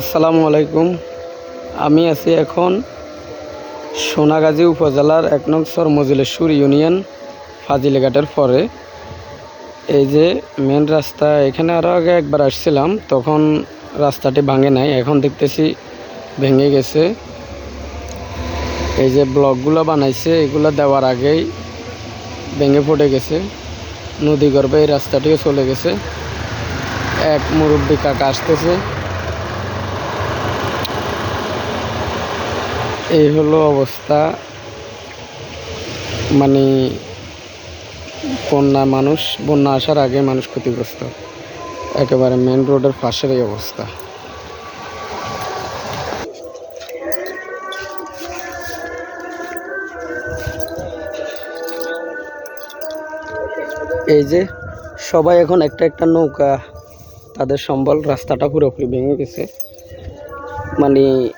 আসসালামু আলাইকুম। আমি আছি এখন সোনাগাজী উপজেলার এক নং সরমজিলেশ্বর ইউনিয়ন ফাজিলেঘাটের পরে। এই যে মেন রাস্তা, এখানে আরও আগে একবার আসছিলাম, তখন রাস্তাটি ভাঙে নাই, এখন দেখতেছি ভেঙে গেছে। এই যে ব্লকগুলো বানাইছে, এগুলো দেওয়ার আগেই ভেঙে পড়ে গেছে। নদী গর্ভে এই রাস্তাটিও চলে গেছে। এক মুরব্বী কাকা আসতেছে। এই হলো অবস্থা। মানে বন্যা মানুষ, বন্যা আসার আগে মানুষ ক্ষতিগ্রস্ত। একেবারে মেন রোডের পাশের এই অবস্থা। এই যে সবাই এখন একটা একটা নৌকা, তাদের সম্বল রাস্তাটা পুরোপুরি ভেঙে গেছে। মানে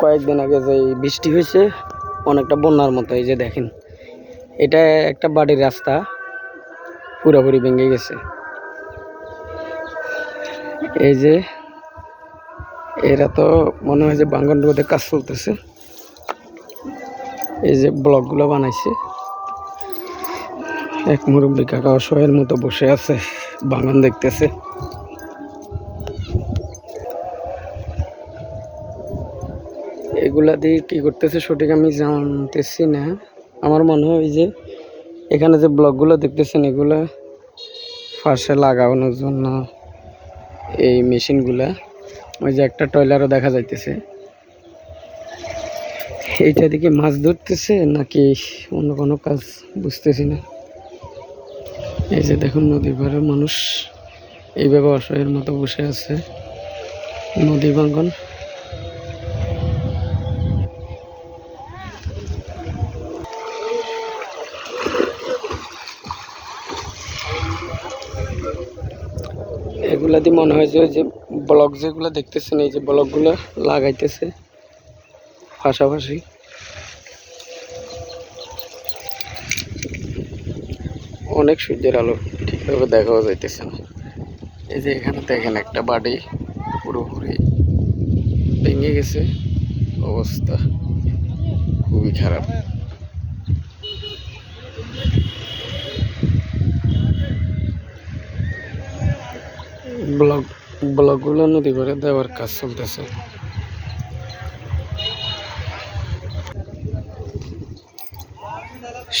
কয়েকদিন আগে যে বৃষ্টি হয়েছে, অনেকটা বন্যার মতো, এই যে দেখেন। এটা একটা বাড়ির রাস্তা, পুরোপুরি ভেঙে গেছে। এই যে, এরা তো মনে হয় যে বাঙ্গন রোদে কাজ চলতেছে। এই যে ব্লকগুলো বানাইছে। এক মুরব্বী কাকা অসহায়ের মতো বসে আছে, বাগান দেখতেছে। এগুলা দিয়ে কি করতেছে সঠিক আমি জানতেছি না। আমার মনে হয় যে এখানে যে ব্লকগুলো দেখতেছেন, এগুলা ফার্স্টে লাগানোর জন্য এই মেশিনগুলা। ওই যে একটা টয়লারও দেখা যাইতেছে। এইটা দিকে মাছ ধরতেছে নাকি অন্য কোনো কাজ বুঝতেছি না। এই যে দেখুন, নদীর পাড়ের মানুষ এইভাবে অসহায়ের মতো বসে আছে। নদী বাঙ্গন এগুলা দিয়ে মনে হয় যে যে ব্লক যেগুলো দেখতেছেন, এই যে ব্লকগুলো লাগাইতেছে পাশাপাশি। অনেক সূর্যের আলো ঠিকভাবে দেখাও যাইতেছে না। এই যে এখানে দেখেন একটা বাড়ি পুরোপুরি ভেঙে গেছে, অবস্থা খুবই খারাপ ব্লক ব্লকগুলো নদী করে দেওয়ার কাজ চলতেছে।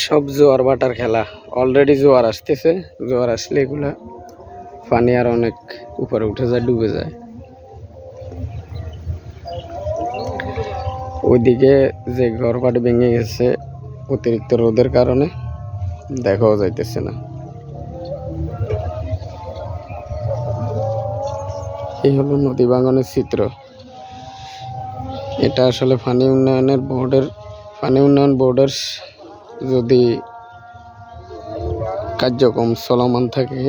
সব জোয়ার বাটার খেলা। অলরেডি জোয়ার আসতেছে। জোয়ার আসলে এগুলা পানি আর অনেক উপরে উঠে যায়, ডুবে যায়। ওইদিকে যে ঘর বাড়ি ভেঙে গেছে অতিরিক্ত রোদের কারণে, দেখাও যাইতেছে না। এই হলো নদী বাগানের চিত্র। এটা আসলে পানি উন্নয়নের বোর্ডের পানি উন্নয়ন বোর্ডের যদি কার্যক্রম চলমান থাকে,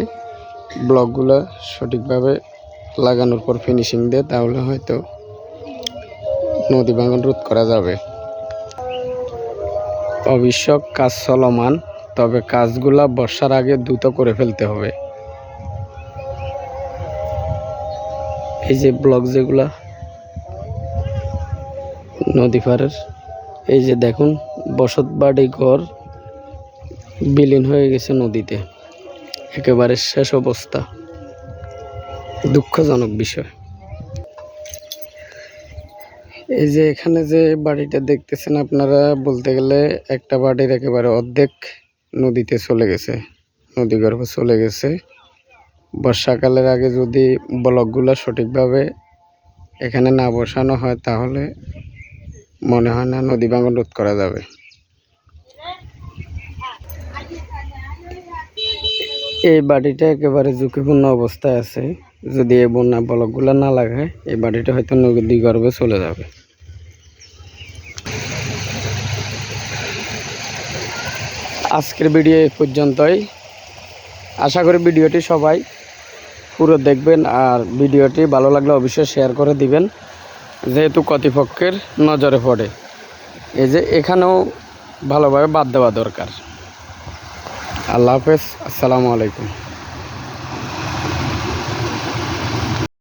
ব্লকগুলো সঠিকভাবে লাগানোর পর ফিনিশিং দেয় তাহলে হয়তো নদী ভাঙন রোধ করা যাবে। অবশ্য কাজ চলমান, তবে কাজগুলা বর্ষার আগে দ্রুত করে ফেলতে হবে। এই যে ব্লক যেগুলা নদী পাড়ের, এই যে দেখুন, বসত বাড়ি ঘর বিলীন হয়ে গেছে নদীতে। একেবারে শেষ অবস্থা। দুঃখজনক বিষয়। এই যে এখানে যে বাড়িটা দেখতেছেন আপনারা, বলতে গেলে একটা বাড়ির একেবারে অর্ধেক নদীতে চলে গেছে নদী গর্ভে চলে গেছে। বর্ষাকালের আগে যদি ব্লকগুলো সঠিকভাবে এখানে না বসানো হয়, তাহলে মনে হয় না নদী ভাঙন রোধ করা যাবে। এই বাড়িটা একেবারে ঝুঁকিপূর্ণ অবস্থায় আছে। যদি এই বন্যা ব্লকগুলো না লাগায়, এই বাড়িটা হয়তো নদী গর্ভে চলে যাবে। আজকের ভিডিও এই পর্যন্তই। আশা করি ভিডিওটি সবাই পুরো দেখবেন আর ভিডিওটি ভালো লাগলে অবশ্যই শেয়ার করে দিবেন, যেহেতু কর্তৃপক্ষের নজরে পড়ে। এই যে এখানেও ভালোভাবে বাদ দেওয়া দরকার। আল্লাহ হাফেজ, আসসালামু আলাইকুম।